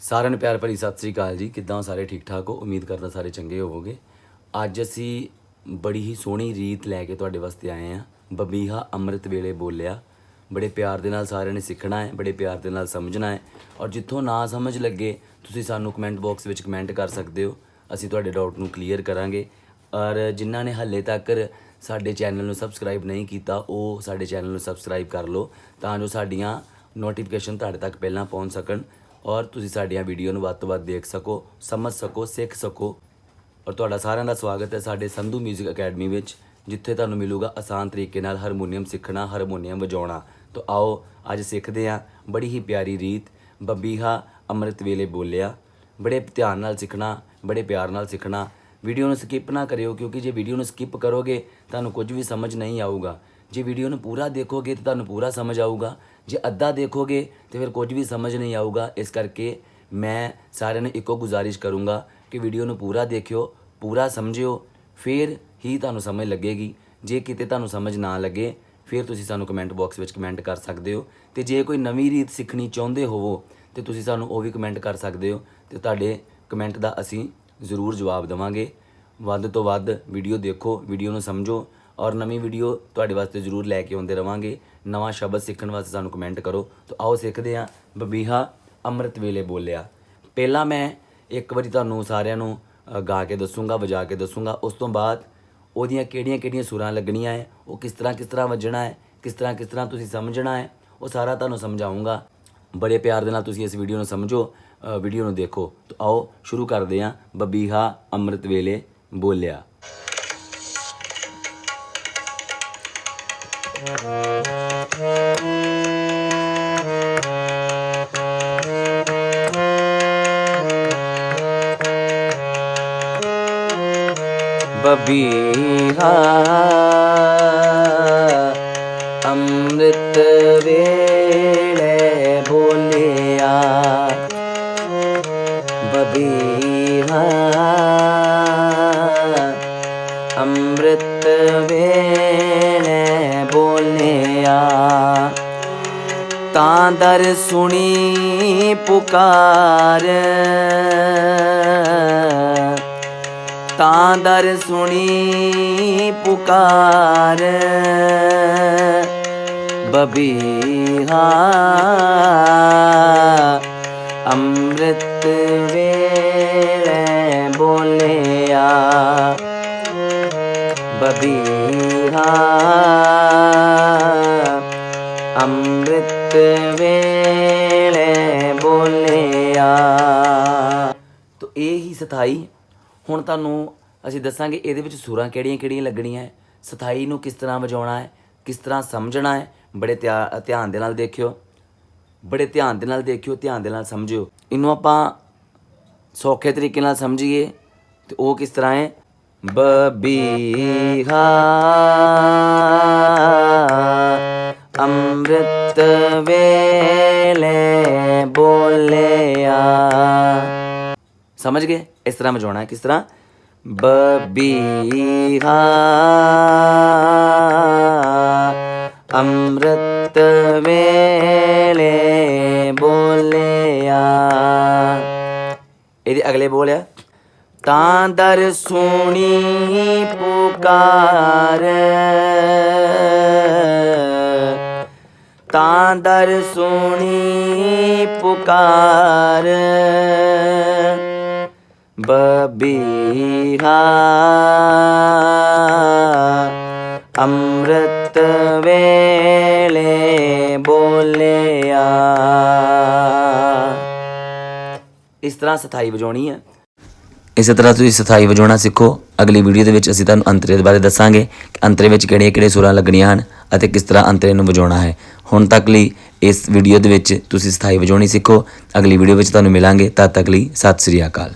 ਸਾਰਿਆਂ ਨੂੰ ਪਿਆਰ ਭਰੀ ਸਤਿ ਸ੍ਰੀ ਅਕਾਲ ਜੀ। ਕਿੱਦਾਂ ਸਾਰੇ ਠੀਕ ਠਾਕ ਹੋ? ਉਮੀਦ ਕਰਦਾ ਸਾਰੇ ਚੰਗੇ ਹੋਵੋਗੇ। ਅੱਜ ਅਸੀਂ ਬੜੀ ਹੀ ਸੋਹਣੀ ਰੀਤ ਲੈ ਕੇ ਤੁਹਾਡੇ ਵਾਸਤੇ ਆਏ ਹਾਂ। ਬਬੀਹਾ ਅੰਮ੍ਰਿਤ ਵੇਲੇ ਬੋਲਿਆ। ਬੜੇ ਪਿਆਰ ਦੇ ਨਾਲ ਸਾਰਿਆਂ ਨੇ ਸਿੱਖਣਾ ਹੈ, ਬੜੇ ਪਿਆਰ ਦੇ ਨਾਲ ਸਮਝਣਾ ਹੈ। ਔਰ ਜਿੱਥੋਂ ਨਾ ਸਮਝ ਲੱਗੇ, ਤੁਸੀਂ ਸਾਨੂੰ ਕਮੈਂਟ ਬਾਕਸ ਵਿੱਚ ਕਮੈਂਟ ਕਰ ਸਕਦੇ ਹੋ। ਅਸੀਂ ਤੁਹਾਡੇ ਡਾਊਟ ਨੂੰ ਕਲੀਅਰ ਕਰਾਂਗੇ। ਔਰ ਜਿਨ੍ਹਾਂ ਨੇ ਹੱਲੇ ਤੱਕ ਸਾਡੇ ਚੈਨਲ ਨੂੰ ਸਬਸਕ੍ਰਾਈਬ ਨਹੀਂ ਕੀਤਾ, ਉਹ ਸਾਡੇ ਚੈਨਲ ਨੂੰ ਸਬਸਕ੍ਰਾਈਬ ਕਰ ਲਓ ਤਾਂ ਜੋ ਸਾਡੀਆਂ ਨੋਟੀਫਿਕੇਸ਼ਨ ਤੁਹਾਡੇ ਤੱਕ ਪਹਿਲਾਂ ਪਹੁੰਚ ਸਕਣ। ਔਰ ਤੁਸੀਂ ਸਾਡੀਆਂ ਵੀਡੀਓ ਨੂੰ ਵੱਧ ਤੋਂ ਵੱਧ ਦੇਖ ਸਕੋ, ਸਮਝ ਸਕੋ, ਸਿੱਖ ਸਕੋ। ਔਰ ਤੁਹਾਡਾ ਸਾਰਿਆਂ ਦਾ ਸਵਾਗਤ ਹੈ ਸਾਡੇ ਸੰਧੂ 뮤직 ਅਕੈਡਮੀ ਵਿੱਚ, ਜਿੱਥੇ ਤੁਹਾਨੂੰ ਮਿਲੂਗਾ ਆਸਾਨ ਤਰੀਕੇ ਨਾਲ ਹਾਰਮੋਨੀਅਮ ਸਿੱਖਣਾ, ਹਾਰਮੋਨੀਅਮ ਵਜਾਉਣਾ। ਤਾਂ ਆਓ, ਅੱਜ ਸਿੱਖਦੇ ਹਾਂ ਬੜੀ ਹੀ ਪਿਆਰੀ ਰੀਤ, ਬੱਬੀਹਾ ਅੰਮ੍ਰਿਤ ਵੇਲੇ ਬੋਲਿਆ। ਬੜੇ ਧਿਆਨ ਨਾਲ ਸਿੱਖਣਾ, ਬੜੇ ਪਿਆਰ ਨਾਲ ਸਿੱਖਣਾ। ਵੀਡੀਓ ਨੂੰ ਸਕਿਪ ਨਾ ਕਰਿਓ, ਕਿਉਂਕਿ ਜੇ ਵੀਡੀਓ ਨੂੰ ਸਕਿਪ ਕਰੋਗੇ, ਤੁਹਾਨੂੰ ਕੁਝ ਵੀ ਸਮਝ ਨਹੀਂ ਆਊਗਾ। ਜੇ ਵੀਡੀਓ ਨੂੰ ਪੂਰਾ ਦੇਖੋਗੇ, ਤਾਂ ਤੁਹਾਨੂੰ ਪੂਰਾ ਸਮਝ ਆਊਗਾ। ਜੇ ਅੱਧਾ ਦੇਖੋਗੇ ਤੇ ਫਿਰ ਕੁਝ ਵੀ ਸਮਝ ਨਹੀਂ ਆਊਗਾ। ਇਸ ਕਰਕੇ ਮੈਂ ਸਾਰਿਆਂ ਨੂੰ ਇੱਕੋ ਗੁਜ਼ਾਰਿਸ਼ ਕਰੂੰਗਾ ਕਿ ਵੀਡੀਓ ਨੂੰ ਪੂਰਾ ਦੇਖਿਓ, ਪੂਰਾ ਸਮਝਿਓ, ਫਿਰ ਹੀ ਤੁਹਾਨੂੰ ਸਮਝ ਲੱਗੇਗੀ। ਜੇ ਕਿਤੇ ਤੁਹਾਨੂੰ ਸਮਝ ਨਾ ਲੱਗੇ, ਫਿਰ ਤੁਸੀਂ ਸਾਨੂੰ ਕਮੈਂਟ ਬਾਕਸ ਵਿੱਚ ਕਮੈਂਟ ਕਰ ਸਕਦੇ ਹੋ। ਤੇ ਜੇ ਕੋਈ ਨਵੀਂ ਰੀਤ ਸਿੱਖਣੀ ਚਾਹੁੰਦੇ ਹੋਵੋ, ਤੇ ਤੁਸੀਂ ਸਾਨੂੰ ਉਹ ਵੀ ਕਮੈਂਟ ਕਰ ਸਕਦੇ ਹੋ। ਤੇ ਤੁਹਾਡੇ ਕਮੈਂਟ ਦਾ ਅਸੀਂ ਜ਼ਰੂਰ ਜਵਾਬ ਦੇਵਾਂਗੇ। ਵੱਧ ਤੋਂ ਵੱਧ ਵੀਡੀਓ ਦੇਖੋ, ਵੀਡੀਓ ਨੂੰ ਸਮਝੋ ਔਰ ਨਵੀਂ ਵੀਡੀਓ ਤੁਹਾਡੇ ਵਾਸਤੇ ਜ਼ਰੂਰ ਲੈ ਕੇ ਆਉਂਦੇ ਰਵਾਂਗੇ। ਨਵਾਂ ਸ਼ਬਦ ਸਿੱਖਣ ਵਾਸਤੇ ਸਾਨੂੰ ਕਮੈਂਟ ਕਰੋ। ਤਾਂ ਆਓ ਸਿੱਖਦੇ ਹਾਂ। ਬਬੀਹਾ ਅੰਮ੍ਰਿਤ ਵੇਲੇ ਬੋਲਿਆ। ਪਹਿਲਾਂ ਮੈਂ ਇੱਕ ਵਾਰੀ ਤੁਹਾਨੂੰ ਸਾਰਿਆਂ ਨੂੰ ਗਾ ਕੇ ਦੱਸੂੰਗਾ, ਵਜਾ ਕੇ ਦੱਸੂੰਗਾ। ਉਸ ਤੋਂ ਬਾਅਦ ਉਹਦੀਆਂ ਕਿਹੜੀਆਂ-ਕਿਹੜੀਆਂ ਸੁਰਾਂ ਲੱਗਣੀਆਂ ਹੈ, ਉਹ ਕਿਸ ਤਰ੍ਹਾਂ ਕਿਸ ਤਰ੍ਹਾਂ ਵੱਜਣਾ ਹੈ, ਕਿਸ ਤਰ੍ਹਾਂ ਕਿਸ ਤਰ੍ਹਾਂ ਤੁਸੀਂ ਸਮਝਣਾ ਹੈ, ਉਹ ਸਾਰਾ ਤੁਹਾਨੂੰ ਸਮਝਾਉਂਗਾ। ਬੜੇ ਪਿਆਰ ਦੇ ਨਾਲ ਤੁਸੀਂ ਇਸ ਵੀਡੀਓ ਨੂੰ ਸਮਝੋ ਵੀਡੀਓ ਨੂੰ ਦੇਖੋ। ਤਾਂ ਆਓ ਸ਼ੁਰੂ ਕਰਦੇ ਹਾਂ। ਬਬੀਹਾ ਅੰਮ੍ਰਿਤ ਵੇਲੇ ਬੋਲਿਆ। ਬਬੀਹਾ ਅੰਮ੍ਰਿਤ ਵੇਲੇ ਬੋਲਿਆ ਬਬੀਹਾ ਅੰਮ੍ਰਿਤ ਵੇ ਬੋਲਿਆ ਤਾਂ ਦਰ ਸੁਣੀ ਪੁਕਾਰ। ਤਾਂ ਦਰ ਸੁਣੀ ਪੁਕਾਰ। ਬਬੀਹਾ ਅੰਮ੍ਰਿਤ ਵੇਲੇ ਬੋਲਿਆ। ਬਬੀਹਾ ਸਥਾਈ ਹੁਣ ਤੁਹਾਨੂੰ ਅਸੀਂ ਦੱਸਾਂਗੇ ਇਹਦੇ ਵਿੱਚ ਸੁਰਾਂ ਕਿਹੜੀਆਂ-ਕਿਹੜੀਆਂ ਲੱਗਣੀਆਂ ਹੈ? ਸਥਾਈ ਨੂੰ ਕਿਸ ਤਰ੍ਹਾਂ ਵਜਾਉਣਾ ਹੈ? ਕਿਸ ਤਰ੍ਹਾਂ ਸਮਝਣਾ ਹੈ? ਬੜੇ ਧਿਆ- ਧਿਆਨ ਦੇ ਨਾਲ ਦੇਖਿਓ। ਬੜੇ ਧਿਆਨ ਦੇ ਨਾਲ ਦੇਖਿਓ, ਧਿਆਨ ਦੇ ਨਾਲ ਸਮਝਿਓ। ਇਹਨੂੰ ਆਪਾਂ ਸੌਖੇ ਤਰੀਕੇ ਨਾਲ ਸਮਝੀਏ। ਤੇ ਉਹ ਕਿਸ ਤਰ੍ਹਾਂ ਹੈ? ਬਬੀਹਾ ਅੰਮ੍ਰਿਤ ਵੇਲੇ ਬੋਲਿਆ। ਸਮਝ ਗਏ? ਇਸ ਤਰ੍ਹਾਂ ਵਜਾਉਣਾ ਹੈ, ਕਿਸ ਤਰ੍ਹਾਂ? ਬਬੀਹਾ ਅੰਮ੍ਰਿਤ ਵੇਲੇ ਬੋਲਿਆ। ਇਹਦੇ ਅਗਲੇ ਬੋਲਿਆ ਤਾਂ ਦਰ ਸੁਣੀ ਪੁਕਾਰ, ਤਾਂ ਦਰ ਸੁਣੀ ਪੁਕਾਰ ਬਬੀਹਾ ਅੰਮ੍ਰਿਤ ਵੇਲੇ ਬੋਲਿਆ। ਇਸ ਤਰ੍ਹਾਂ ਸਥਾਈ ਵਜਾਉਣੀ ਹੈ ਇਸੇ ਤਰ੍ਹਾਂ ਤੁਸੀਂ ਸਥਾਈ ਵਜਾਉਣਾ ਸਿੱਖੋ। ਅਗਲੀ ਵੀਡੀਓ ਦੇ ਵਿੱਚ ਅਸੀਂ ਤੁਹਾਨੂੰ ਅੰਤਰੇ ਦੇ ਬਾਰੇ ਦੱਸਾਂਗੇ ਕਿ ਅੰਤਰੇ ਵਿੱਚ ਕਿਹੜੀਆਂ-ਕਿਹੜੀਆਂ ਸੁਰਾਂ ਲੱਗਣੀਆਂ ਹਨ ਅਤੇ ਕਿਸ ਤਰ੍ਹਾਂ ਅੰਤਰੇ ਨੂੰ ਵਜਾਉਣਾ ਹੈ। ਹੁਣ ਤੱਕ ਲਈ ਇਸ ਵੀਡੀਓ ਦੇ ਵਿੱਚ ਤੁਸੀਂ ਸਥਾਈ ਵਜਾਉਣੀ ਸਿੱਖੋ। ਅਗਲੀ ਵੀਡੀਓ ਵਿੱਚ ਤੁਹਾਨੂੰ ਮਿਲਾਂਗੇ। ਤਦ ਤੱਕ ਲਈ ਸਤਿ ਸ੍ਰੀ ਅਕਾਲ।